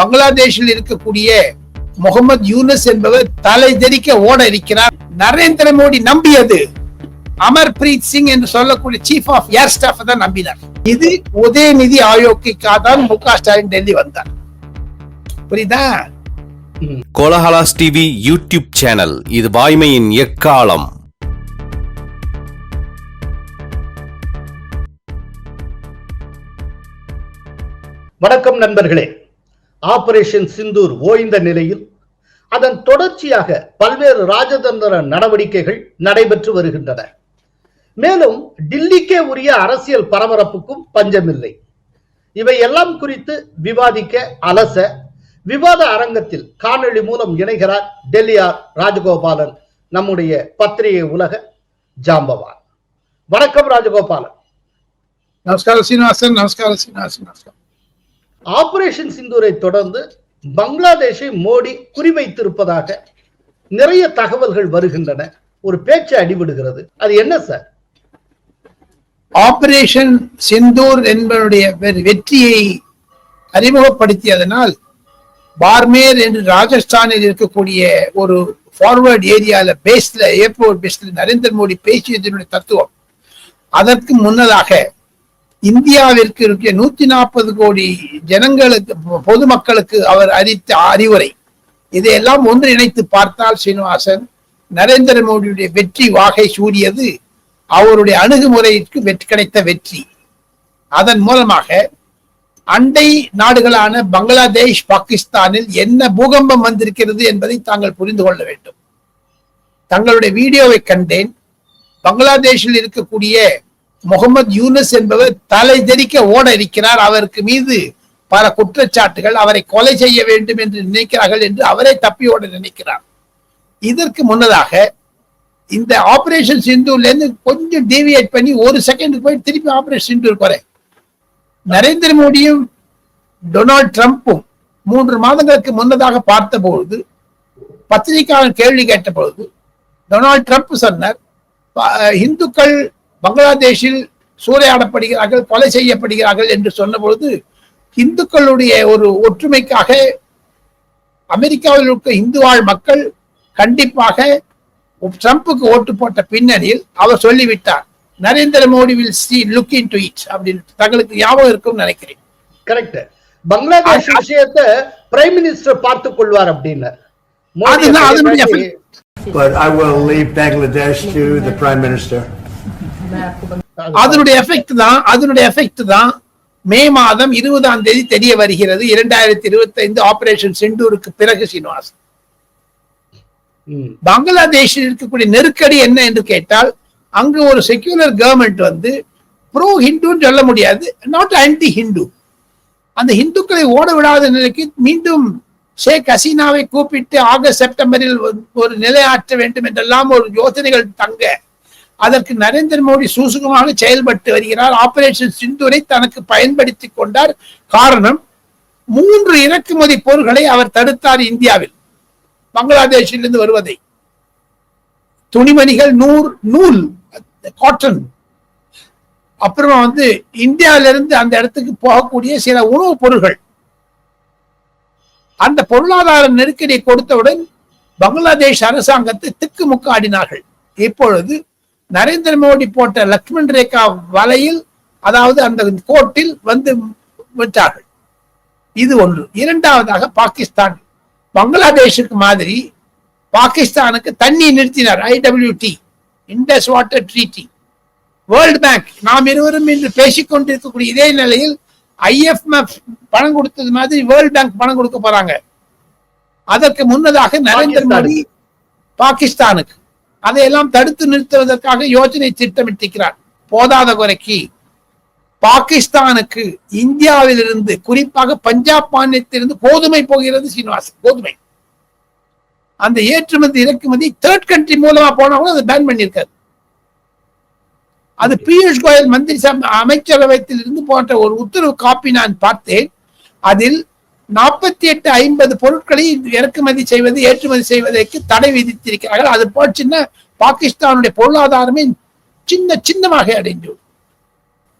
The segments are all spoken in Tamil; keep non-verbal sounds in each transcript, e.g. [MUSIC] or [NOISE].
பங்களாதேஷில் இருக்கக்கூடிய முகமது யூனஸ் என்பவர் தலை தெறிக்க ஓட இருக்கிறார். நரேந்திர மோடி நம்பியது. அமர்பிரீத் சிங் என்று சொல்லக்கூடிய சீஃப் ஆஃப் ஏர் ஸ்டாஃப் தான் நம்பினார். இது உதயநிதி ஆயோக்கிக்காக தான் மு க ஸ்டாலின் டெல்லி வந்தார். புரியுதா? Kolahalas TV YouTube channel. இது வாய்மையின் எக்காலம். வணக்கம் நண்பர்களே. ஆபரேஷன் சிந்தூர் ஓய்ந்த நிலையில் அதன் தொடர்ச்சியாக பல்வேறு ராஜதந்திர நடவடிக்கைகள் நடைபெற்று வருகின்றன. மேலும் டில்லிக்கே உரிய அரசியல் பரபரப்புக்கும் பஞ்சமில்லை. இவை எல்லாம் குறித்து விவாதிக்க அலச விவாத அரங்கத்தில் காணொளி மூலம் இணைகிறார் டெல்லியார் ராஜகோபாலன் நம்முடைய பத்திரிகை உலக ஜாம்பவான். வணக்கம் ராஜகோபாலன். நமஸ்காரம் சீனிவாசன். நமஸ்காரம் சீனிவாசன். நமஸ்காரம் ஆபரேஷன் சிந்தூரை தொடர்ந்து பங்களாதேஷை மோடி குறிவைத்திருப்பதாக நிறைய தகவல்கள் வருகின்றன. ஒரு பேச்சு அடிபடுகிறது. அது என்ன சார்? ஆபரேஷன் சிந்தூர் என்பனுடைய வெற்றியை அறிமுகப்படுத்தியதனால் பார்மேர் என்று ராஜஸ்தானில் இருக்கக்கூடிய ஒரு ஃபார்வர்ட் ஏரியால பேஸ்ல ஏர்போர்ட் பேஸ்ல நரேந்திர மோடி பேசியதனுடைய தத்துவம். அதற்கு முன்னதாக இந்தியாவிற்கு இருக்க நூத்தி நாற்பது கோடி ஜனங்களுக்கு பொ- பொதுமக்களுக்கு அவர் அளித்த அறிவுரை. இதையெல்லாம் ஒன்று இணைத்து பார்த்தால் சீனிவாசன் நரேந்திர மோடியுடைய வெற்றி வாகை சூடியது அவருடைய அணுகுமுறைக்கு வெற்றி கிடைத்த வெற்றி. அதன் மூலமாக அண்டை நாடுகளான பங்களாதேஷ் பாகிஸ்தானில் என்ன பூகம்பம் வந்திருக்கிறது என்பதை தாங்கள் புரிந்து கொள்ள வேண்டும். தங்களுடைய வீடியோவை கண்டேன். பங்களாதேஷில் இருக்கக்கூடிய முகமது யூனஸ் என்பவர் தலை தெரிக்க ஓட இருக்கிறார் அவருக்கு மீது பல குற்றச்சாட்டுகள் அவரை கொலை செய்ய வேண்டும் என்று நினைக்கிறார்கள் என்று அவரே தப்பி ஓட நினைக்கிறார். இதற்கு முன்னதாக இந்த ஆபரேஷன் சிந்துலேருந்து இருந்து கொஞ்சம் டீவியேட் பண்ணி ஒரு செகண்டுக்கு போய் திருப்பி ஆபரேஷன் சிந்து குறை நரேந்திர மோடியும் டொனால்ட் ட்ரம்ப்பும் மூன்று மாதங்களுக்கு முன்னதாக பார்த்தபொழுது பத்திரிகையாளர் கேள்வி கேட்ட பொழுது டொனால்ட் ட்ரம்ப் சொன்னார் இந்துக்கள் பங்களாதேஷில் சூறையாடப்படுகிறார்கள் கொலை செய்யப்படுகிறார்கள் என்று சொன்ன பொழுது இந்துக்களுடைய ஒரு ஒற்றுமைக்காக அமெரிக்காவில் இருக்க இந்து வாழ் மக்கள் கண்டிப்பாக ட்ரம்புக்கு ஓட்டு போட்ட பின்னணியில் அவர் சொல்லிவிட்டார் Narendra Modi will see look into it அப்படின்னு தங்களுக்கு ஞாபகம் இருக்கும்னு நினைக்கிறேன் கரெக்ட் பங்களாதேஷ் விஷயத்தை பிரைம் மினிஸ்டர் பார்த்துக் கொள்வார் அப்படின்னு. But I will leave Bangladesh to the Prime Minister. அதனுடைய எஃபெக்ட் தான் அதனுடைய எஃபெக்ட் தான் மே மாதம் இருபதாம் தேதி தெரிய வருகிறது. இரண்டாயிரத்தி இருபத்தி ஐந்து ஆபரேஷன் செண்டூருக்கு பிறகு சீனிவாசன் ம், பங்களாதேஷில் இருக்கக்கூடிய நெருக்கடி என்ன என்று கேட்டால் அங்கு ஒரு செக்யூலர் கவர்மெண்ட் வந்து ப்ரோ ஹிந்துன்னு சொல்ல முடியாது நாட் ஆன்டி ஹிந்து அந்த இந்துக்களை ஓட விடாத நிலைக்கு மீண்டும் ஷேக் ஹசீனாவை கூப்பிட்டு ஆகஸ்ட் செப்டம்பரில் ஒரு- ஒரு நிலையாற்ற வேண்டும் என்றெல்லாம் ஒரு யோசனைகள் தங்க அதற்கு நரேந்திர மோடி சூசுகமாக செயல்பட்டு வருகிறார். ஆபரேஷன் சிந்தூரை தனக்கு பயன்படுத்தி கொண்டார். காரணம் மூன்று இறக்குமதி பொருட்களை அவர் தடுத்தார் இந்தியாவில். பங்களாதேஷிலிருந்து வருவதை. துணிமணிகள் நூல் நூல் காட்டன் அப்புறமா வந்து இந்தியாவிலிருந்து அந்த இடத்துக்கு போகக்கூடிய சில உணவுப் பொருள்கள். அந்த பொருளாதார நெருக்கடியை கொடுத்தவுடன் பங்களாதேஷ் அரசாங்கத்தை திக்கு முக்காடினார்கள். இப்பொழுது நரேந்திர மோடி போட்ட லக்ஷ்மண் ரேகா வலையில் அதாவது அந்த கோட்டில் வந்து விட்டார்கள். இது ஒன்று. இரண்டாவதாக பாகிஸ்தான். பங்களாதேஷுக்கு மாதிரி பாகிஸ்தானுக்கு தண்ணி நிறுத்தினார் IWT Indus water treaty world bank நாம் இருவரும் இன்று பேசிக் கொண்டிருக்கக்கூடிய இதே நிலையில் ஐஎஃப்எஃப் பணம் கொடுத்தது மாதிரி வேர்ல்ட் பேங்க் பணம் கொடுக்க போறாங்க. அதற்கு முன்னதாக நரேந்திர மோடி பாகிஸ்தானுக்கு. அதையெல்லாம் தடுத்து நிறுத்துவதற்காக யோசனை திட்டமிட்டிருக்கிறார். போதாத குறைக்கு பாகிஸ்தானுக்கு இந்தியாவிலிருந்து குறிப்பாக பஞ்சாப் மாநிலத்திலிருந்து கோதுமை போகிறது சீனிவாசன் கோதுமை. அந்த ஏற்றுமதி இறக்குமதி தேர்ட் கண்ட்ரி மூலமா போனா கூட அதை பேன் பண்ணியிருக்காரு. அது பியூஷ் கோயல் மந்திரி அமைச்சரவையில் இருந்து போன்ற ஒரு உத்தரவு காப்பி நான் பார்த்தேன். அதில் நாற்பத்தி எட்டு ஐம்பது பொருட்களை இறக்குமதி செய்வது ஏற்றுமதி செய்வதற்கு தடை விதித்திருக்கிறார்கள். அது போச்சுன்னா பாகிஸ்தானுடைய பொருளாதாரமே சின்ன சின்னமாக அடைந்து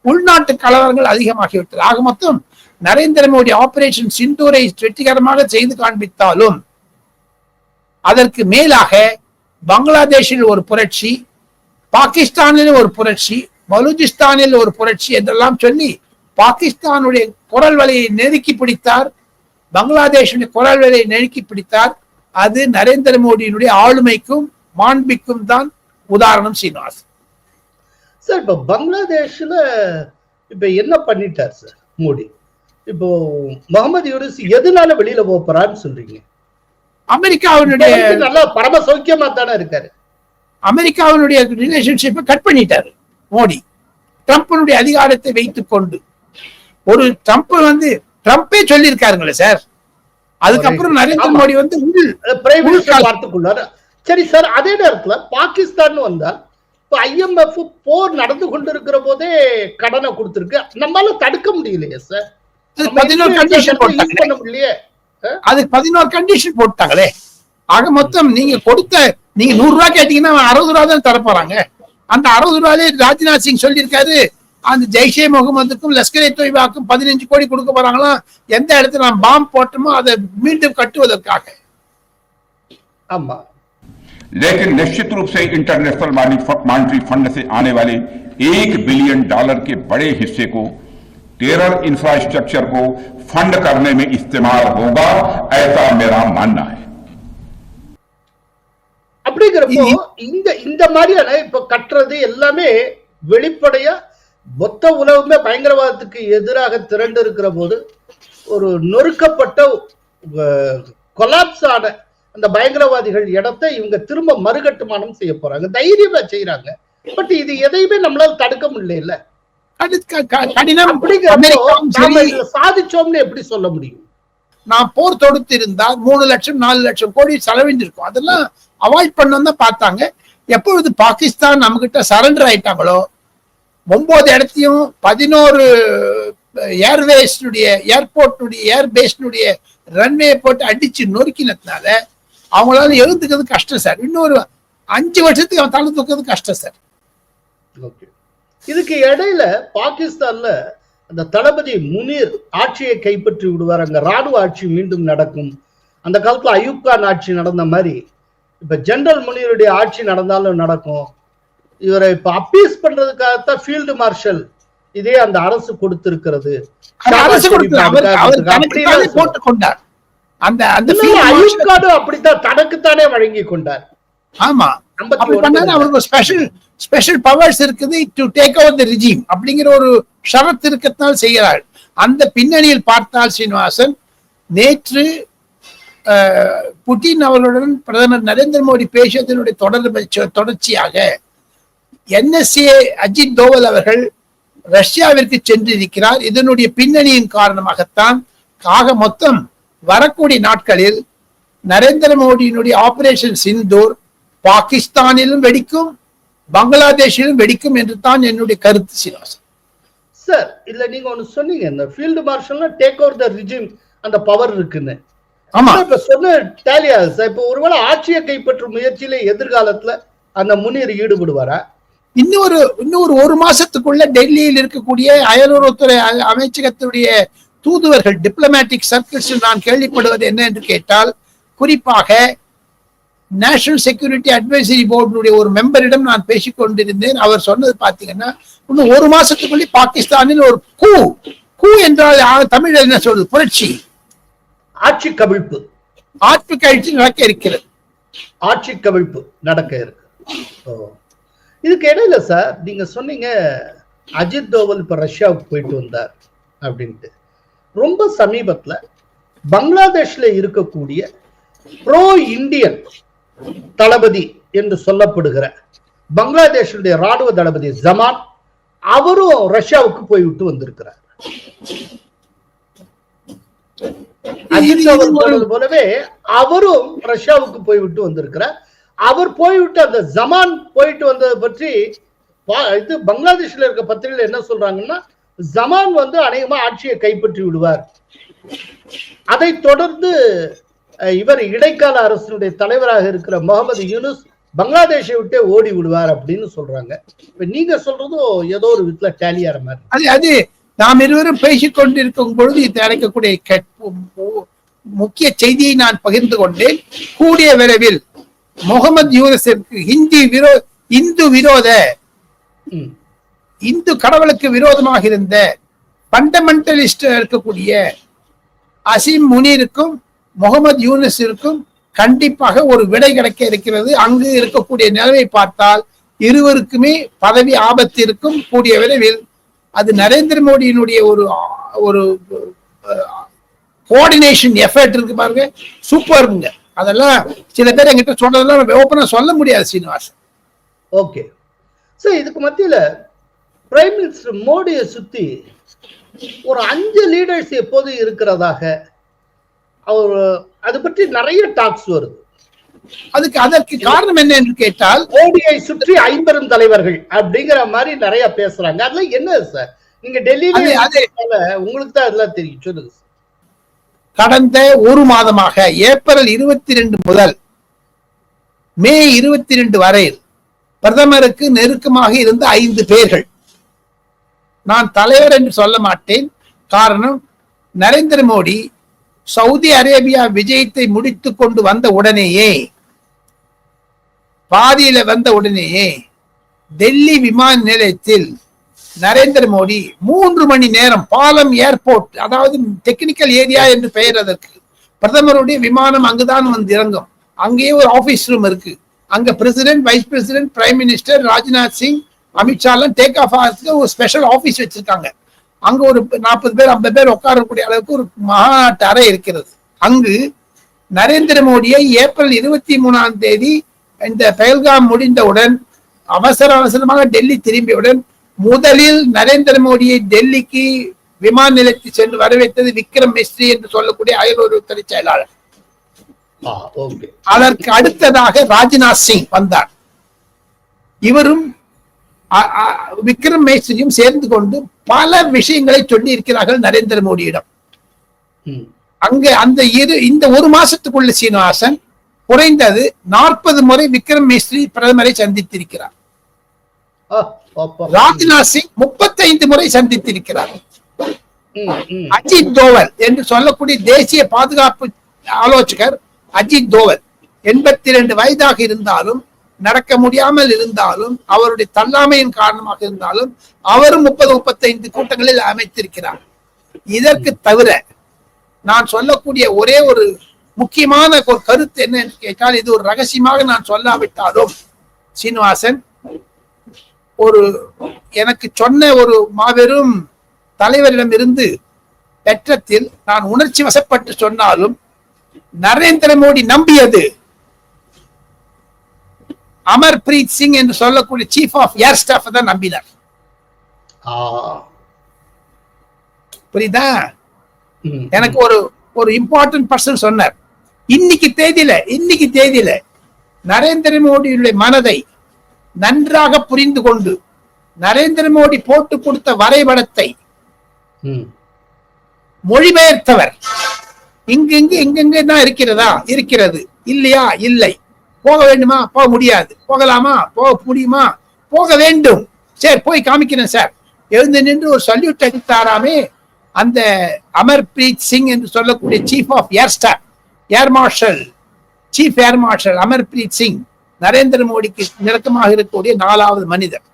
உள்நாட்டு கலவரங்கள் அதிகமாகிவிட்டது. ஆக மொத்தம் நரேந்திர மோடி ஆபரேஷன் சிந்தூரை வெற்றிகரமாக செய்து காண்பித்தாலும் அதற்கு மேலாக பங்களாதேஷில் ஒரு புரட்சி பாகிஸ்தானில் ஒரு புரட்சி பலூச்சிஸ்தானில் ஒரு புரட்சி என்றெல்லாம் சொல்லி பாகிஸ்தானுடைய குரல் வலையை நெருக்கி பிடித்தார். பங்களாதேஷுடைய குரல் நெருக்கி பிடித்தார். அது நரேந்திர மோடியினுடைய ஆளுமைக்கும் மாண்பிக்கும் தான் உதாரணம் சீனிவாஸ். சார் இப்ப பங்களாதேஷ்ல இப்ப என்ன பண்ணிட்டார் சார் மோடி? இப்போ முகமது யூனிஸ் எதனால வெளியில போறான்னு சொல்றீங்க? அமெரிக்காவினுடைய நல்லா பரம சௌக்கியமா தானே இருக்காரு. அமெரிக்காவினுடைய ரிலேஷன்ஷிப்பை கட் பண்ணிட்டாரு மோடி. ட்ரம்ப்பினுடைய அதிகாரத்தை வைத்துக் கொண்டு ஒரு ட்ரம்ப் வந்து ட்ரம்ப்பே சொல்லியிருக்காருங்களே சார். அதுக்கப்புறம் நரேந்திர. மோடி வந்து. பார்த்துக்குள்ளாரு. சரி சார் அதே நேரத்துல பாகிஸ்தான் வந்தால் இப்ப ஐஎம்எஃப் போர் நடந்து கொண்டிருக்கிற போதே கடனை கொடுத்திருக்கு. நம்மளால தடுக்க முடியலையே சார். அது பதினோரு கண்டிஷன் பண்ண முடியலையே? அதுக்கு பதினோரு கண்டிஷன் போட்டாங்களே. ஆக மொத்தம் நீங்க கொடுத்த நீங்க நூறு ரூபாய் கேட்டீங்கன்னா அறுபது ரூபா தான் தரப்போறாங்க. அந்த அறுபது ரூபாயிலே ராஜ்நாத் சிங் சொல்லியிருக்காரு அந்த ஜெய்ஷே முகமதுக்கும் லஷ்கர் இ தொய்பாக்கும் பதினஞ்சு கோடி கொடுக்க போறாங்களாம் எந்த இடத்துல நான் பாம்பு போட்டோமோ அதை மீண்டும் கட்டுவதற்காக ஆமா लेकिन निश्चित रूप से इंटरनेशनल मॉनिटरी फंड से आने वाले एक बिलियन डॉलर के बड़े हिस्से को टेरर इंफ्रास्ट्रक्चर को फंड करने में इस्तेमाल होगा ऐसा मेरा मानना है அப்படிங்கிறப்போ இந்த இந்த மாதிரியான இப்ப கட்டுறது எல்லாமே வெளிப்படையா மொத்த உலகமே பயங்கரவாதத்துக்கு எதிராக திரண்டு இருக்கிற போது ஒரு நொறுக்கப்பட்ட கொலாப்ஸ் ஆன அந்த பயங்கரவாதிகள் இடத்தை இவங்க திரும்ப மறுகட்டுமானம் செய்ய போறாங்க. தைரியமா செய்யறாங்க பட் இது எதையுமே நம்மளால தடுக்க முடியல. சாதிச்சோம்னு எப்படி சொல்ல முடியும்? நான் போர் தொடுத்து இருந்தா மூணு லட்சம் நாலு லட்சம் கோடி செலவழிஞ்சிருக்கும் அதெல்லாம் அவாய்ட் பண்ண பார்த்தாங்க. எப்பொழுது பாகிஸ்தான் நம்ம கிட்ட சரண்டர் ஆயிட்டாங்களோ ஒன்பது இடத்தையும் பதினோரு ஏர்வேஸ்னுடைய ஏர்போர்ட்னுடைய ஏர்பேஸ்னுடைய ரன்வே போட்டு அடிச்சு நொறுக்கினதுனால அவங்களால எழுந்துக்கிறது கஷ்டம் சார். இன்னொரு அஞ்சு வருஷத்துக்கு அவன் தலை தூக்கிறது கஷ்டம் சார். ஓகே. இதுக்கு இடையில பாகிஸ்தான்ல அந்த தளபதி முனீர் ஆட்சியை கைப்பற்றி விடுவார். அங்க ராணுவ ஆட்சி மீண்டும் நடக்கும். அந்த காலத்துல அயூப் கான் ஆட்சி நடந்த மாதிரி இப்ப ஜெனரல் முனீருடைய ஆட்சி நடந்தாலும் நடக்கும். இவரை இப்ப அப்பீஸ் பண்றதுக்காகத்தான் ஃபீல்டு மார்ஷல் இதே அந்த அரசு கொடுத்திருக்கிறது. அந்த அந்த அப்படித்தான் தனக்குத்தானே வழங்கி கொண்டார். ஆமா. ஐம்பத்தி அப்படி பண்ணாலும் ஒன்பதுல. அவருக்கு ஸ்பெஷல் ஸ்பெஷல் பவர்ஸ் இருக்குது to take over the regime அப்படிங்கிற ஒரு ஷரத் செய்கிறார் அந்த பின்னணியில் பார்த்தால் சீனிவாசன் நேற்று புட்டின் அவர்களுடன் பிரதமர் நரேந்திர மோடி பேசியதனுடைய தொடர் தொடர்ச்சியாக என்எஸ்ஏ அஜித் தோவல் அவர்கள் ரஷ்யாவிற்கு சென்றிருக்கிறார். இதனுடைய பின்னணியின் காரணமாகத்தான் ஆக மொத்தம் வரக்கூடிய நாட்களில் நரேந்திர மோடியினுடைய ஆபரேஷன் சிந்தூர் பாகிஸ்தானிலும் வெடிக்கும் பங்களாதேஷிலும் வெடிக்கும் என்று தான் என்னுடைய கருத்து சீனிவாசன் சார் இல்ல நீங்க ஒண்ணு சொன்னீங்க. இந்த ஃபீல்டு மார்ஷல்னா டேக் ஓவர் த ரிஜிம் அந்த பவர் இருக்குன்னு. ஆமா. இப்ப சொன்ன டேலி ஆகுது சார் இப்ப ஒருவேளை ஆட்சியை கைப்பற்றும் முயற்சியில எதிர்காலத்துல அந்த முன்னேறி ஈடுபடுவாரா? இன்னொரு இன்னொரு ஒரு மாசத்துக்குள்ள டெல்லியில் இருக்கக்கூடிய அயலுறவுத்துறை அமைச்சகத்துடைய தூதுவர்கள் டிப்ளமேட்டிக் சர்க்கிள்ஸ் நான் கேள்விப்படுவது என்ன என்று கேட்டால் குறிப்பாக நேஷனல் செக்யூரிட்டி அட்வைசரி போர்டுடைய ஒரு மெம்பரிடம் நான் பேசிக் கொண்டிருந்தேன். அவர் சொன்னது பாத்தீங்கன்னா இன்னும் ஒரு மாசத்துக்குள்ளே பாகிஸ்தானில் ஒரு கூ கூ என்றால் தமிழ்ல என்ன சொல்றது புரட்சி. ஆட்சி கவிழ்ப்பு. ஆட்சி கழிச்சு நடக்க இருக்கிறது. ஆட்சி கவிழ்ப்பு நடக்க இருக்கு. இதுக்கு இடையில சார் நீங்க சொன்னீங்க அஜித் தோவல் இப்ப ரஷ்யாவுக்கு போயிட்டு வந்தார் அப்படின்ட்டு. ரொம்ப சமீபத்துல பங்களாதேஷ்ல இருக்கக்கூடிய ப்ரோ இந்தியன் தளபதி என்று சொல்லப்படுகிற பங்களாதேஷுடைய ராணுவ தளபதி ஜமான் அவரும் ரஷ்யாவுக்கு போய்விட்டு வந்திருக்கிறார். அஜித் தோவல் போனது போலவே அவரும் ரஷ்யாவுக்கு போய்விட்டு வந்திருக்கிறார். அவர் போய்விட்டு அந்த ஜமான் போயிட்டு வந்ததை பற்றி பா- இது பங்களாதேஷ்ல இருக்க பத்திரிகையில என்ன சொல்றாங்கன்னா ஜமான் வந்து அநேகமா ஆட்சியை கைப்பற்றி விடுவார். அதை தொடர்ந்து இவர் இடைக்கால அரசினுடைய தலைவராக இருக்கிற முகமது யூனுஸ் பங்களாதேஷை விட்டே ஓடி விடுவார் அப்படின்னு சொல்றாங்க. இப்ப நீங்க சொல்றதும் ஏதோ ஒரு விதத்துல டேலியார மாதிரி. அது அது நாம் இருவரும் பேசிக் கொண்டிருக்கும் பொழுது இது அழைக்கக்கூடிய முக்கிய செய்தியை நான் பகிர்ந்து கொண்டேன். கூடிய விரைவில் முகமது யூனஸிற்கு ஹிந்தி விரோ இந்து விரோத. இந்து கடவுளுக்கு விரோதமாக இருந்த பண்டமெண்டலிஸ்ட் இருக்கக்கூடிய அசீம் முனீருக்கும் முகமது யூனஸிற்கும் கண்டிப்பாக ஒரு விடை கிடைக்க இருக்கிறது. அங்கு இருக்கக்கூடிய நிலைமை பார்த்தால் இருவருக்குமே பதவி ஆபத்து இருக்கும் கூடிய விரைவில் அது நரேந்திர மோடியினுடைய ஒரு ஒரு கோஆர்டினேஷன் எஃபர்ட் இருக்கு பாருங்க. சூப்பருங்க அதெல்லாம் சில பேர் என்கிட்ட சொல்றதெல்லாம் ஓப்பனா சொல்ல முடியாது சீனிவாசன். ஓகே சோ இதுக்கு மத்தியில பிரைம் மினிஸ்டர் மோடியை சுத்தி ஒரு அஞ்சு லீடர்ஸ் எப்போதும் இருக்கிறதாக அவர் அது பற்றி நிறைய டாக்ஸ் வருது. அதுக்கு அதற்கு காரணம் என்ன என்று கேட்டால் மோடியை சுற்றி ஐம்பெரும் தலைவர்கள் அப்படிங்கிற மாதிரி நிறைய பேசுறாங்க. அதுல என்ன சார்? நீங்க டெல்லியில உங்களுக்கு தான் அதெல்லாம் தெரியும். சொல்லுங்க சார். கடந்த ஒரு மாதமாக ஏப்ரல் இருபத்தி ரெண்டு முதல் மே இருபத்தி ரெண்டு வரை பிரதமருக்கு நெருக்கமாக இருந்த ஐந்து பேர்கள். நான் தலைவர் என்று சொல்ல மாட்டேன். காரணம் நரேந்திர மோடி சவுதி அரேபியா விஜயத்தை முடித்துக் கொண்டு வந்த உடனேயே பாதியில வந்த உடனேயே டெல்லி விமான நிலையத்தில் நரேந்திர மோடி மூன்று மணி நேரம் பாலம் ஏர்போர்ட் அதாவது டெக்னிக்கல் ஏரியா என்று பெயர் அதற்கு பிரதமருடைய விமானம் அங்குதான் வந்து இறங்கும். அங்கேயே ஒரு ஆபீஸ் ரூம் இருக்கு. அங்க president vice president prime minister Rajnath Singh Amit Shah எல்லாம் டேக் ஆஃப் ஆகிறதுக்கு ஒரு ஸ்பெஷல் ஆபீஸ் வச்சிருக்காங்க. அங்க ஒரு நாற்பது பேர் ஐம்பது பேர் உட்காரக்கூடிய அளவுக்கு ஒரு மகாநாட்டு அறை இருக்கிறது. அங்கு நரேந்திர மோடியை ஏப்ரல் இருபத்தி மூணாம் தேதி இந்த பெயல்காம் முடிந்தவுடன் அவசர அவசரமாக டெல்லி திரும்பியவுடன் முதலில் நரேந்திர மோடியை டெல்லிக்கு விமான நிலையத்தில் சென்று வரவேற்றது விக்ரம் மிஸ்ரி என்று சொல்லக்கூடிய அயலுறவுத்துறை செயலாளர். அதற்கு அடுத்ததாக ராஜ்நாத் சிங் வந்தார். இவரும் விக்ரம் மேஸ்ரியும் சேர்ந்து கொண்டு பல விஷயங்களை சொல்லி இருக்கிறார்கள் நரேந்திர மோடியிடம். அங்க அந்த இரு இந்த ஒரு மாசத்துக்குள்ள சீனிவாசன் குறைந்தது நாற்பது முறை விக்ரம் மிஸ்ரி பிரதமரை சந்தித்திருக்கிறார். ராஜ்நாத் சிங் முப்பத்தைந்து முறை சந்தித்திருக்கிறார். அஜித் தோவல் என்று சொல்லக்கூடிய தேசிய பாதுகாப்பு ஆலோசகர் அஜித் தோவல். எண்பத்தி ரெண்டு வயதாக இருந்தாலும் நடக்க முடியாமல் இருந்தாலும் அவருடைய தள்ளாமையின் காரணமாக இருந்தாலும் அவரும் முப்பது முப்பத்தைந்து கூட்டங்களில் அமைத்திருக்கிறார். இதற்கு தவிர நான் சொல்லக்கூடிய ஒரே ஒரு முக்கியமான ஒரு கருத்து என்ன என்று கேட்டால் இது ஒரு ரகசியமாக நான் சொல்லாவிட்டாலும் சீனிவாசன் ஒரு எனக்கு சொன்ன ஒரு மாபெரும் தலைவரிடமிருந்து பெற்றத்தில் நான் உணர்ச்சி வசப்பட்டு சொன்னாலும் நரேந்திர மோடி நம்பியது அமர்பிரீத் சிங் என்று சொல்லக்கூடிய சீஃப் ஆஃப் ஏர் ஸ்டாஃப் தான் நம்பினார். புரியுதா? எனக்கு ஒரு ஒரு இம்பார்ட்டன்ட் பர்சன் சொன்னார். இன்னைக்கு தேதியில இன்னைக்கு தேதியில நரேந்திர மோடியுடைய மனதை நன்றாக புரிந்து கொண்டு நரேந்திர மோடி போட்டு கொடுத்த வரைபடத்தை ம். மொழிபெயர்த்தவர். இங்கெங்கு எங்கெங்க தான் இருக்கிறதா? இருக்கிறது. இல்லையா? இல்லை. போக வேண்டுமா? போக முடியாது. போகலாமா? போக முடியுமா? போக வேண்டும். சரி போய் காமிக்கிறேன் சார். எழுந்து நின்று ஒரு சல்யூட் அடித்தாராமே அந்த அமர்பிரீத் சிங் என்று சொல்லக்கூடிய chief of air staff air marshal chief air marshal Amarpreet Singh. Narendra மோடிக்கு நெருக்கமாக இருக்கக்கூடிய நாலாவது மனிதர்.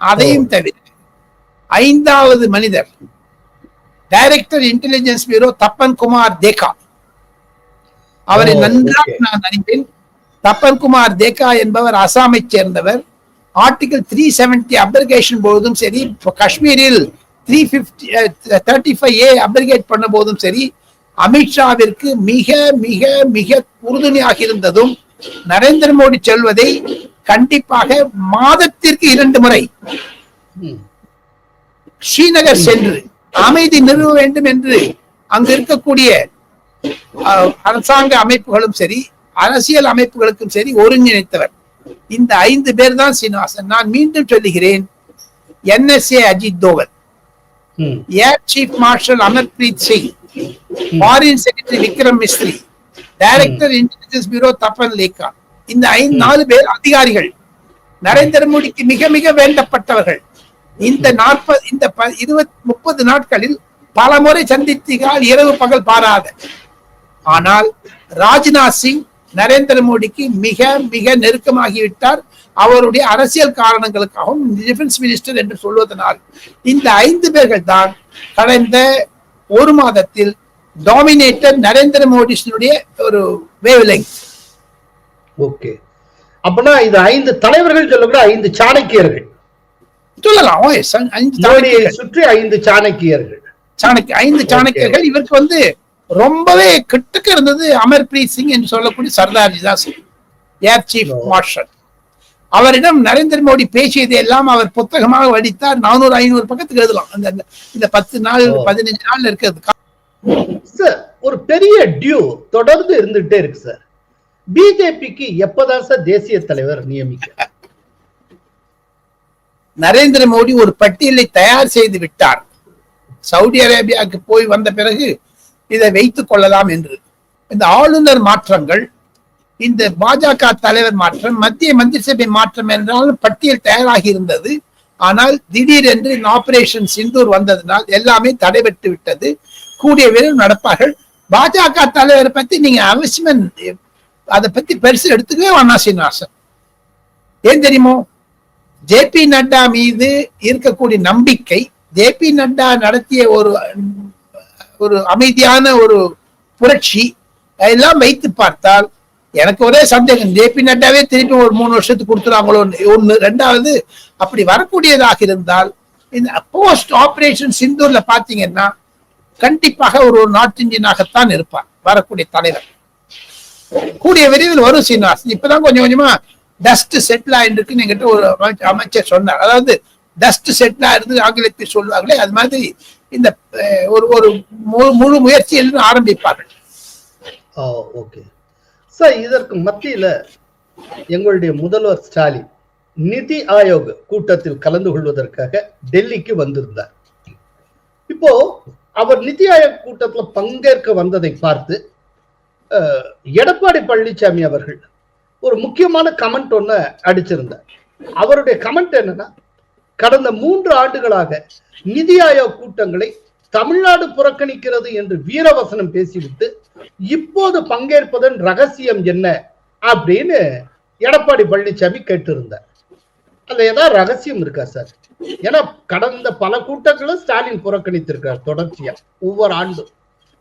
அதையும் தவிர ஐந்தாவது மனிதர் director intelligence bureau Tapan Kumar Deka. அவரை நன்றாக. நான் அறிவேன். தப்பன் குமார் தேக்கா என்பவர் அசாமை சேர்ந்தவர். ஆர்டிகல் த்ரீ செவன்டி அப்ரிகேஷன் போதும் சரி காஷ்மீரில் three fifty thirty five A abrogate பண்ண போதும் சரி அமித்ஷாவிற்கு மிக மிக மிக உறுதுணையாக இருந்ததும் நரேந்திர மோடி சொல்வதை கண்டிப்பாக மாதத்திற்கு இரண்டு முறை. ஸ்ரீநகர் சென்று அமைதி நிறுவ வேண்டும் என்று அங்கு இருக்கக்கூடிய அரசாங்க அமைப்புகளும் சரி அரசியல் அமைப்புகளுக்கும் சரி ஒருங்கிணைத்தவர் இந்த ஐந்து பேர் தான் சீனிவாசன் நான் மீண்டும் சொல்லுகிறேன் NSA Ajit Doval. Air chief marshal Amarpreet Singh foreign secretary Vikram Misri director intelligence bureau Tapan Deka இந்த ஐந்து நாலு பேர் அதிகாரிகள். நரேந்திர மோடிக்கு மிக மிக வேண்டப்பட்டவர்கள். இந்த நாற்பது இந்த ப- இருபத் முப்பது நாட்களில் பல முறை சந்தித்தீர்கள் இரவு பகல் பாராத. ஆனால் ராஜ்நாத் சிங் நரேந்திர மோடிக்கு மிக மிக நெருக்கமாகிவிட்டார். அவருடைய அரசியல் காரணங்களுக்காகவும் டிஃபென்ஸ் மினிஸ்டர் என்று சொல்வதனால் இந்த ஐந்து பேர்கள் தான் கடந்த ஒரு மாதத்தில் டாமினேட்டர் நரேந்திர மோடியினுடைய ஒரு வேவ்லெங்க் ஓகே அப்பனா இது ஐந்து தலைவர்கள் சொல்லக்கூட ஐந்து சாணக்கியர்கள். சொல்லலாம். சுற்றி ஐந்து சாணக்கியர்கள். சாணக்கிய ஐந்து சாணக்கியர்கள். இவருக்கு வந்து ரொம்பவே கிட்டக்க இருந்தது அமர்பிரீத் சிங் என்று சொல்லக்கூடிய சர்தார்ஜி தான் சிங் ஏர் சீஃப் மார்ஷல் அவரிடம் நரேந்திர மோடி பேசியதை எல்லாம் அவர் புத்தகமாக வடித்தார். நானூறு ஐநூறு பக்கத்துக்கு எழுதலாம். அந்த இந்த பத்து நாள். பதினஞ்சு நாள் இருக்கிறது. சார் ஒரு பெரிய டியூ தொடர்ந்து இருந்துகிட்டே இருக்கு சார் பிஜேபிக்கு எப்பதான் சார் தேசிய தலைவர் நியமிக்க? நரேந்திர மோடி ஒரு பட்டியலை தயார் செய்து விட்டார். சவுதி அரேபியாவுக்கு போய் வந்த பிறகு இதை வைத்துக் கொள்ளலாம் என்று. இந்த ஆளுநர் மாற்றங்கள் இந்த பாஜக தலைவர் மாற்றம் மத்திய மந்திரி சபை மாற்றம் என்றாலும் பட்டியல் தயாராகி இருந்தது. ஆனால் திடீரென்று இந்த ஆபரேஷன் சிந்தூர் வந்ததினால் எல்லாமே தடைபட்டு விட்டது. கூடிய விரைவில் நடப்பார்கள். பாஜக தலைவரை பத்தி நீங்க அவசியம் அதை பத்தி பெருசு எடுத்துக்கவே வேணாம் சீனிவாசன். ஏன் தெரியுமோ? ஜேபி நட்டா மீது இருக்கக்கூடிய நம்பிக்கை ஜேபி நட்டா நடத்திய ஒரு ஒரு அமைதியான ஒரு புரட்சி எல்லாம் வைத்து பார்த்தால் எனக்கு ஒரே சந்தேகம். ஜே பி நட்டாவே திருப்பி ஒரு மூணு வருஷத்துக்கு கொடுத்துருவாங்களோ ஒன்னு ரெண்டாவது அப்படி வரக்கூடியதாக இருந்தால் இந்த போஸ்ட் ஆபரேஷன் சிந்தூர்ல பாத்தீங்கன்னா கண்டிப்பாக ஒரு ஒரு நார்த் இந்தியனாகத்தான் இருப்பார் வரக்கூடிய தலைவர். கூடிய விரைவில் வரும் சீனிவாசன். இப்பதான் கொஞ்சம் கொஞ்சமா டஸ்ட் செட்டில் ஆயிருக்கு என்கிட்ட ஒரு அமைச்சர் சொன்னார். அதாவது டஸ்ட் செட்டில் ஆயிருந்து ஆங்கிலத்தில் சொல்வார்களே அது மாதிரி இந்த ஒரு ஒரு முழு முழு முயற்சியில் ஆரம்பிப்பார்கள். ஓகே. சார் இதற்கு மத்தியில எங்களுடைய முதல்வர் ஸ்டாலின் நிதி ஆயோக் கூட்டத்தில் கலந்து கொள்வதற்காக டெல்லிக்கு வந்திருந்தார். இப்போ அவர் நிதி ஆயோக் கூட்டத்துல பங்கேற்க வந்ததை பார்த்து எடப்பாடி பழனிசாமி அவர்கள் ஒரு முக்கியமான கமெண்ட் ஒண்ணு அடிச்சிருந்தார். அவருடைய கமெண்ட் என்னன்னா கடந்த மூன்று ஆண்டுகளாக நிதி ஆயோக் கூட்டங்களை தமிழ்நாடு புறக்கணிக்கிறது என்று வீரவசனம் பேசிவிட்டு இப்போது பங்கேற்பதன் ரகசியம் என்ன அப்படின்னு எடப்பாடி பழனிசாமி கேட்டிருந்தார். அதுல ஏதாவது ரகசியம் இருக்கா சார்? ஏன்னா கடந்த பல கூட்டங்களும் ஸ்டாலின் புறக்கணித்திருக்கிறார் தொடர்ச்சியா ஒவ்வொரு ஆண்டும்.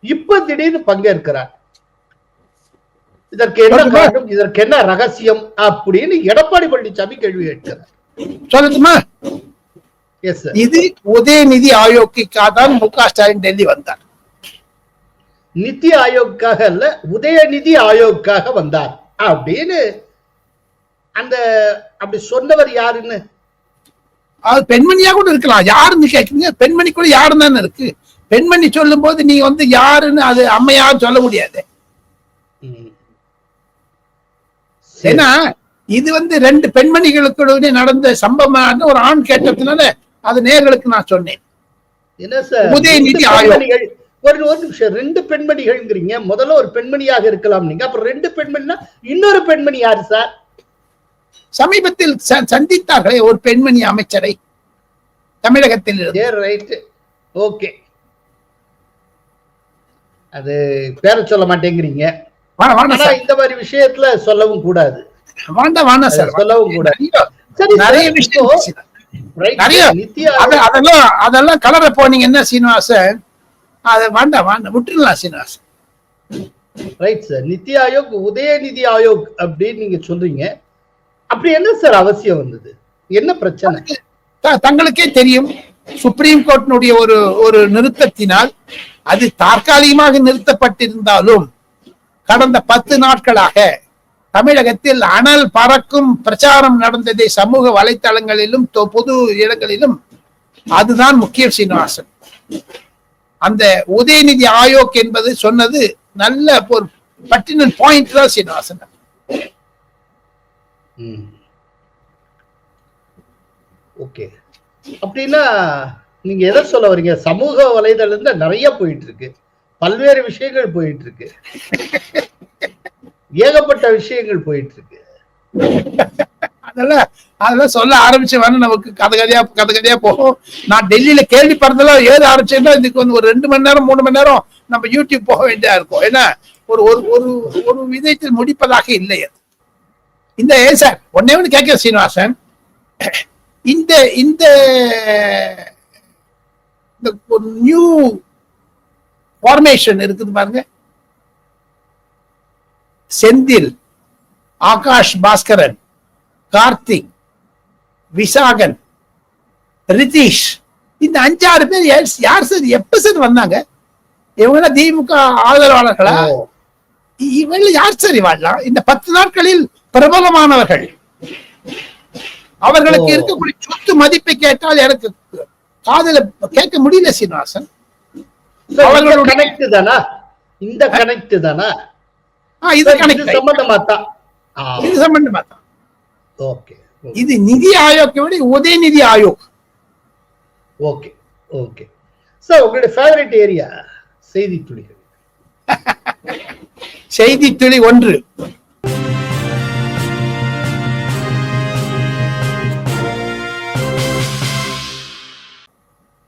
இப்ப திடீர்னு பங்கேற்கிறார். இதற்கு என்ன காரணம்? இதற்கு என்ன ரகசியம்? அப்படின்னு எடப்பாடி பழனிசாமி கேள்வி கேட்கிறார் சொல்லட்டுமா இது உதயநிதி ஆயோக்கிற்காக தான் மு க ஸ்டாலின் டெல்லி வந்தார். நிதி ஆயோக்காக அல்ல உதயநிதி ஆயோக்காக வந்தார். அப்படின்னு அந்த அப்படி சொன்னவர் யாருன்னு? அது பெண்மணியா கூட இருக்கலாம். யாருன்னு கேட்குறீங்க பெண்மணி கூட யாருன்னு தானே இருக்கு. பெண்மணி சொல்லும் போது நீ வந்து யாருன்னு அது அம்மையார் சொல்ல முடியாது. ஏன்னா இது வந்து ரெண்டு பெண்மணிகளுக்கு நடந்த சம்பவமான ஒரு ஆண் கேட்டதுனால அது நேர்களுக்கு நான் சொன்னேன். என்ன சார்? உதயநிதி ஆயோக். ஒரு ஒரு நிமிஷம். ரெண்டு பெண்மணிகள்ங்கிறீங்க. முதல்ல ஒரு பெண்மணியாக இருக்கலாம் நீங்க. அப்புறம் ரெண்டு பெண்மணினா இன்னொரு பெண்மணி யாரு சார்? சமீபத்தில் சந்தித்தார்களே ஒரு பெண்மணி அமைச்சரை தமிழகத்தில் ஓகே அது பேர சொல்ல மாட்டேங்கிறீங்க. இந்த மாதிரி விஷயத்துல சொல்லவும் கூடாது. வேண்டாம் வேண்டாம் சார். சொல்லவும் கூடாது. நிறைய- விஷயம் நிறைய. அதெல்லாம் அதெல்லாம் கலர போனீங்கன்னா சீனிவாசன்? அதை வேண்டாம் வேண்டாம் விட்டுடலாம் சீனிவாசன். Right sir. நித்தி ஆயோக் உதயநிதி ஆயோக் அப்படின்னு நீங்க சொல்றீங்க. அப்படி என்ன சார் அவசியம் வந்தது? என்ன பிரச்சனை? தங்களுக்கே தெரியும். சுப்ரீம் கோர்ட்டினுடைய ஒரு ஒரு நிறுத்தத்தினால் அது தற்காலிகமாக நிறுத்தப்பட்டிருந்தாலும் கடந்த பத்து நாட்களாக தமிழகத்தில் அனல் பறக்கும் பிரச்சாரம் நடந்ததை சமூக வலைத்தளங்களிலும் பொது இடங்களிலும் அதுதான் முக்கிய சீனிவாசன். அந்த உதயநிதி ஆயோக் என்பது சொன்னது நல்ல ஒரு பட்டினல் பாயிண்ட் தான் சீனிவாசன். ஓகே. அப்படின்னா நீங்க எதை சொல்ல வரீங்க? சமூக வலைதளத்துல நிறைய போயிட்டு இருக்கு பல்வேறு விஷயங்கள் போயிட்டு இருக்கு [LAUGHS] ஏகப்பட்ட விஷயங்கள் போயிட்டு இருக்கு அதெல்லாம் அதெல்லாம் சொல்ல ஆரம்பிச்சவன நமக்கு கதை கதையா கதை கதையா போகும். நான் டெல்லியில கேள்விப்படுறதெல்லாம் ஏது ஆரம்பிச்சேன்னா இதுக்கு வந்து ஒரு ரெண்டு மணி நேரம் மூணு மணி நேரம் நம்ம யூடியூப் போக வேண்டியதா இருக்கும். ஏன்னா ஒரு ஒரு ஒரு ஒரு விதத்தில் முடிப்பதாக இல்லை இந்த சார் ஒன்னே ஒன்று கேட்க சீனிவாசன். இந்த இந்த இந்த நியூ ஃபார்மேஷன் இருக்குது பாருங்க. செந்தில் ஆகாஷ் பாஸ்கரன் கார்த்திக் விசாகன் ரிதீஷ். இந்த அஞ்சாறு பேர் யார்- சார் எப்ப சார் வந்தாங்க? இவங்க திமுக ஆதரவாளர்களா? இவங்க யார் சார் இவாள்லாம் இந்த பத்து நாட்களில் பிரபலமானவர்கள். அவர்களுக்கு. இருக்கக்கூடிய சொத்து மதிப்பை கேட்டால் எனக்கு காதுல கேட்க முடியல சீனிவாசன். sir, இந்த அவர்களுடைய- கனெக்ட் தானா? இந்த கனெக்ட் தானா? ஆ, இது கணக்கு. சம்பந்தமா தான் இது சம்பந்தமா தான் ஓகே. இது நிதி ஆயோக்கை விட Udhayanidhi Aayog. Okay okay. Sir உங்களுடைய ஃபேவரட் ஏரியா செய்தி துளிகள் [LAUGHS] செய்தி துளி ஒன்று.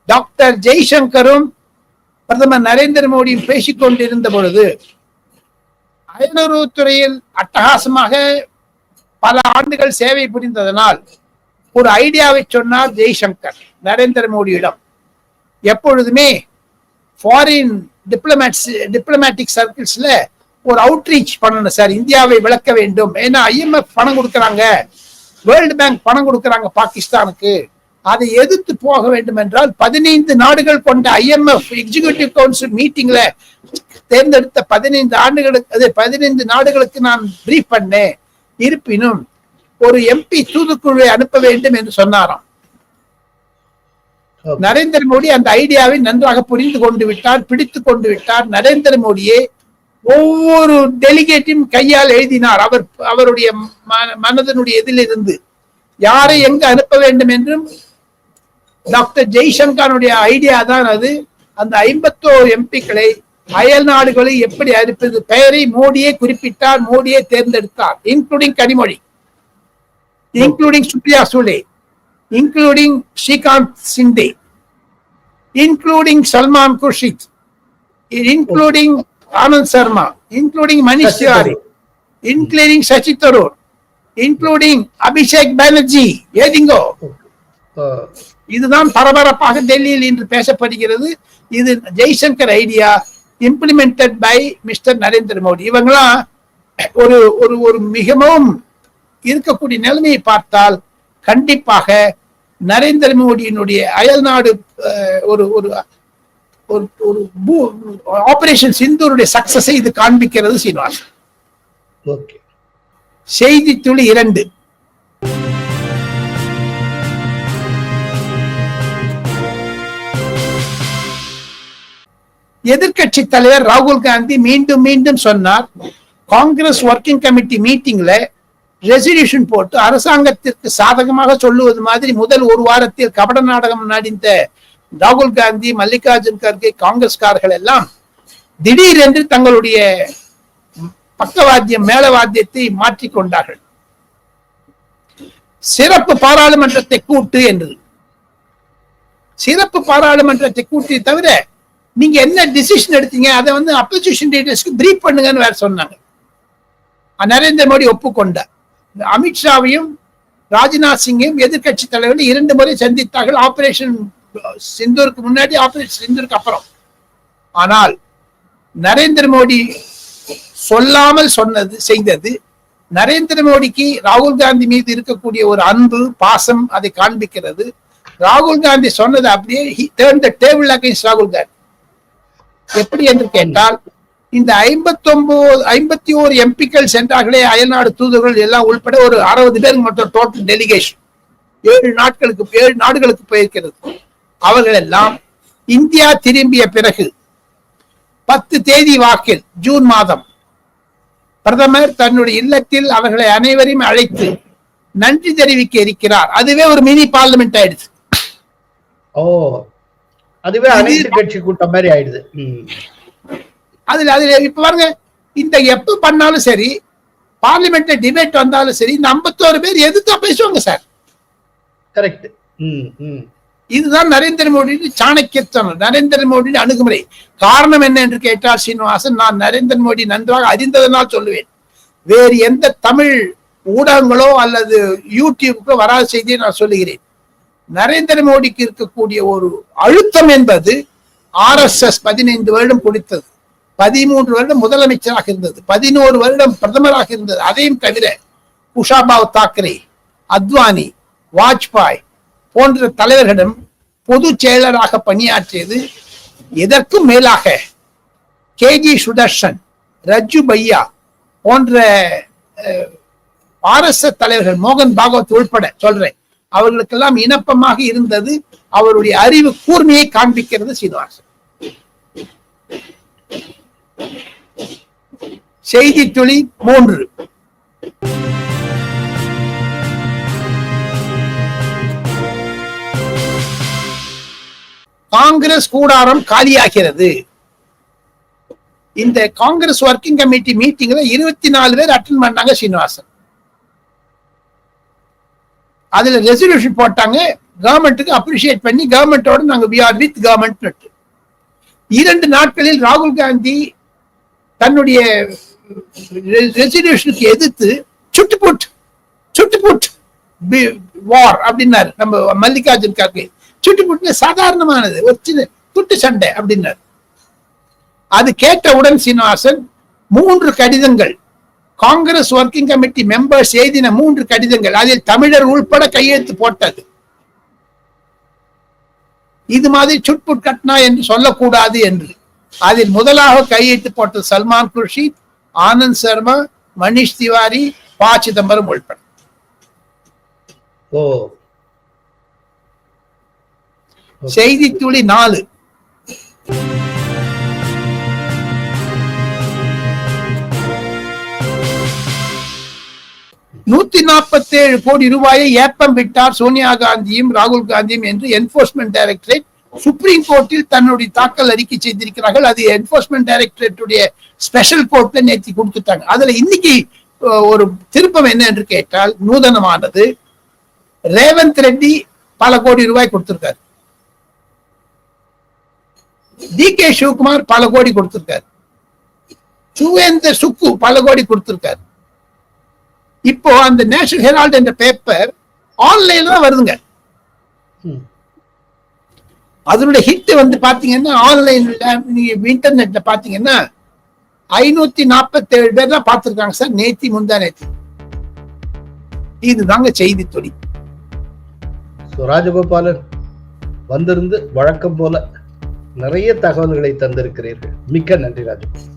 டாக்டர் ஜெய்சங்கரும் பிரதமர் நரேந்திர மோடியும் பேசிக் கொண்டிருந்த பொழுது அயலுறவுத்துறையில் அட்டகாசமாக பல ஆண்டுகள் சேவை புரிந்ததனால் ஒரு ஐடியாவை சொன்னார் ஜெய்சங்கர் நரேந்திர மோடியிடம். எப்பொழுதுமே ஃபாரின் டிப்ளமேட்ஸ் டிப்ளமேட்டிக் சர்க்கிள்ஸ்ல ஒரு அவுட்ரீச் பண்ணணும் சார் இந்தியாவை விளக்க வேண்டும். ஏன்னா ஐஎம்எஃப் பணம் கொடுக்குறாங்க வேர்ல்டு பேங்க் பணம் கொடுக்குறாங்க பாகிஸ்தானுக்கு. அதை எதிர்த்து போக வேண்டும் என்றால் பதினைந்து நாடுகள் கொண்ட ஐஎம்எஃப் எக்ஸிகியூட்டிவ் கவுன்சில் மீட்டிங்ல தேர்ந்தெடுத்த பதினைந்து ஆண்டுகளுக்கு அது பதினைந்து நாடுகளுக்கு நான் பிரீஃப் பண்ணேன் இருப்பினும் ஒரு எம்பி தூதுக்குழுவை அனுப்ப வேண்டும் என்று சொன்னாராம். நரேந்திர மோடி அந்த ஐடியாவை நன்றாக புரிந்து கொண்டு விட்டார் பிடித்து கொண்டு விட்டார். நரேந்திர மோடியே ஒவ்வொரு டெலிகேட்டையும் கையால் எழுதினார். அவர் அவருடைய மனதனுடைய இதிலிருந்து யாரை எங்க அனுப்ப வேண்டும் என்றும் டாக்டர் ஜெய்சங்கருடைய ஐடியா தான் அது அந்த ஐம்பத்தோரு எம்பிக்களை அயல் நாடுகளை எப்படி அனுப்பது பெயரை மோடியே குறிப்பிட்டார் மோடியே தேர்ந்தெடுத்தார் including Kanimozhi including Supriya Sule Shrikant Sindhe, including Salman Khurshid, including Anand Sharma, including Manish Shashi Tiwari, including Shashi Tharoor, including Abhishek Banerjee, ஏதிங்கோ இதுதான் பரபரப்பாக டெல்லியில் இன்று பேசப்படுகிறது. இது Jaishankar idea implemented by mister Narendra Modi. இவங்களாம் ஒரு ஒரு ஒரு மிகவும் இருக்கக்கூடிய நிலைமையை பார்த்தால் கண்டிப்பாக நரேந்திர மோடியினுடைய அயல்நாடு ஒரு ஒரு ஒரு ஆபரேஷன் சிந்தூருடைய சக்சஸை இது காண்பிக்கிறது சீனிவாசன். ஓகே. செய்தி துளி இரண்டு. எதிர்க்கட்சி தலைவர் ராகுல் காந்தி மீண்டும் மீண்டும் சொன்னார் காங்கிரஸ் ஒர்க்கிங் கமிட்டி மீட்டிங்ல ரெசல்யூஷன் போட்டு அரசாங்கத்திற்கு சாதகமாக சொல்லுவது மாதிரி முதல் ஒரு வாரத்தில் கபட நாடகம் நடிந்த ராகுல் காந்தி மல்லிகார்ஜுன் கார்கே காங்கிரஸ்காரர்கள் எல்லாம் திடீரென்று தங்களுடைய பக்கவாத்தியம் மேலவாத்தியத்தை மாற்றிக் கொண்டார்கள். சிறப்பு பாராளுமன்றத்தை கூட்டு என்று. சிறப்பு பாராளுமன்றத்தை கூட்டி தவிர நீங்க என்ன டிசிஷன் எடுத்தீங்க அதை வந்து அப்போசிஷன் லீடர்ஸ்க்கு பிரீஃப் பண்ணுங்கன்னு வேற சொன்னாங்க. நரேந்திர மோடி ஒப்புக்கொண்டார். அமித்ஷாவையும் ராஜ்நாத் சிங்கையும் எதிர்க்கட்சி தலைவர்கள் இரண்டு முறை சந்தித்தார்கள். ஆபரேஷன் சிந்தூருக்கு முன்னாடி ஆபரேஷன் சிந்தூருக்கு அப்புறம். ஆனால் நரேந்திர மோடி சொல்லாமல் சொன்னது செய்தது நரேந்திர மோடிக்கு ராகுல் காந்தி மீது இருக்கக்கூடிய ஒரு அன்பு பாசம் அதை காண்பிக்கிறது. ராகுல் காந்தி சொன்னது அப்படியே டேபிள் அகைன்ஸ்ட் ராகுல் காந்தி. எப்படி என்று கேட்டால் இந்த ஐம்பத்தி ஒன்பது ஐம்பத்தி ஓரு எம்பிக்கள் சென்றார்களே அயல்நாடு தூதர்கள் எல்லாம் உள்பட ஒரு அறுபது பேருக்கு மட்டும் டோட்டல் டெலிகேஷன் ஏழு நாட்களுக்கு ஏழு நாடுகளுக்கு போயிருக்கிறது. அவர்கள் எல்லாம் இந்தியா திரும்பிய பிறகு பத்து தேதி வாக்கில் ஜூன் மாதம் பிரதமர் தன்னுடைய இல்லத்தில் அவர்களை அனைவரையும் அழைத்து நன்றி தெரிவிக்க இருக்கிறார். அதுவே ஒரு மினி பார்லிமெண்ட் ஆயிடுச்சு. ஓ அதுவே அனைத்து கட்சி கூட்டம் மாதிரி ஆயிடுது. அதுல அதுல இப்ப பாருங்க இந்த எப்ப பண்ணாலும் சரி பார்லிமெண்ட்ல டிபேட் வந்தாலும் சரி இந்த 51 பேர் எதிர்த்தா பேசுவாங்க சார். கரெக்ட் இதுதான் நரேந்திர மோடியின் சாணக்கியத்தனம் நரேந்திர மோடியின் அணுகுமுறை. காரணம் என்ன என்று கேட்டால் சீனிவாசன் நான் நரேந்திர மோடி நன்றாக அறிந்ததனால் சொல்லுவேன். வேறு எந்த தமிழ் ஊடகங்களோ அல்லது யூடியூப்க்கோ வராத செய்தியை நான் சொல்லுகிறேன். நரேந்திர மோடிக்கு இருக்கக்கூடிய ஒரு அழுத்தம் என்பது ஆர் எஸ் எஸ் பதினைந்து வருடம் கொடுத்தது பதிமூன்று வருடம் முதலமைச்சராக இருந்தது பதினோரு வருடம் பிரதமராக இருந்தது. அதையும் தவிர குஷாபாவ் தாக்கரே அத்வானி வாஜ்பாய் போன்ற தலைவர்களிடம் பொது செயலராக பணியாற்றியது. எதற்கும் மேலாக கேஜி சுதர்ஷன் ரஜு பையா போன்ற ஆர்எஸ்எஸ் தலைவர்கள் மோகன் பாகவத் உள்பட சொல்றேன். அவர்களுக்கெல்லாம் இனப்பமாக இருந்தது. அவருடைய அறிவு கூர்மையை காண்பிக்கிறது சீனிவாசன். செய்தி துளி மூன்று. காங்கிரஸ் கூடாரம் காலியாகிறது. இந்த காங்கிரஸ் ஒர்க்கிங் கமிட்டி மீட்டிங்ல இருபத்தி நாலு பேர் அட்டன் பண்ணாங்க சீனிவாசன். அதுல ரெசல்யூஷன் போட்டாங்க. கவர்மெண்ட்டுக்கு அப்ரிஷியேட் பண்ணி கவர்மெண்டோட நாங்க வி ஆர் வித் கவர்மெண்ட் இரண்டு நாட்களில் ராகுல் காந்தி தன்னுடைய ரெசல்யூஷனுக்கு எதிர்த்து சுட்டுப்புட் சுட்டுப்புட் வார் அப்படின்னாரு. நம்ம மல்லிகார்ஜுன் கார்கே. சுட்டுப்புட்டு சாதாரணமானது. ஒரு சின்ன துட்டு சண்டை அப்படின்னாரு. அது கேட்டவுடன் சீனிவாசன் மூன்று கடிதங்கள் காங்கிரஸ் ஒர்க்கிங் கமிட்டி மெம்பர்ஸ் எழுதின மூன்று கடிதங்கள் அதில் தமிழர் உள்பட கையெழுத்து போட்டது. இது மாதிரி சுட்புட் கட்னா என்று சொல்லக்கூடாது என்று. அதில் முதலாக கையெழுத்து போட்டது சல்மான் குர்ஷித் ஆனந்த் சர்மா மணிஷ் திவாரி ப சிதம்பரம் உள்பட. ஓ. செய்தி துளி நாலு. நூத்தி நாற்பத்தி ஏழு கோடி ரூபாயை ஏப்பம் விட்டார் சோனியா காந்தியும் ராகுல் காந்தியும் என்று என்போர்ஸ்மெண்ட் டைரக்டரேட் சுப்ரீம் கோர்ட்டில் தன்னுடைய தாக்கல் அறிக்கை செய்திருக்கிறார்கள். அது என்போர்ஸ்மெண்ட் டைரக்டரேட்டுடைய ஸ்பெஷல் கோர்ட்ல நேத்தி கொடுத்துட்டாங்க. அதுல இன்னைக்கு ஒரு திருப்பம் என்ன என்று கேட்டால் நூதனமானது. ரேவந்த் ரெட்டி பல கோடி ரூபாய் கொடுத்திருக்காரு. டி கே சிவகுமார் பல கோடி கொடுத்திருக்காரு. சுவேந்தர் சுக்கு பல கோடி கொடுத்திருக்காரு. இப்போ அந்த நேஷனல் ஹெரால்ட் என்ற பேப்பர் ஆன்லைன்ல தான் வருதுங்க. அதனுடைய ஹிட் வந்து பாத்தீங்கன்னா ஆன்லைன்ல நீங்க இன்டர்நெட்ல பாத்தீங்கன்னா ஐநூத்தி நாற்பத்தி ஏழு பேர் தான் பார்த்திருக்காங்க சார் நேத்தி முந்தா நேத்தி. இதுதாங்க செய்தி தொடி. ராஜகோபாலன் வந்திருந்து வழக்கம் போல நிறைய தகவல்களை தந்திருக்கிறீர்கள். மிக்க நன்றி Rajagopalan.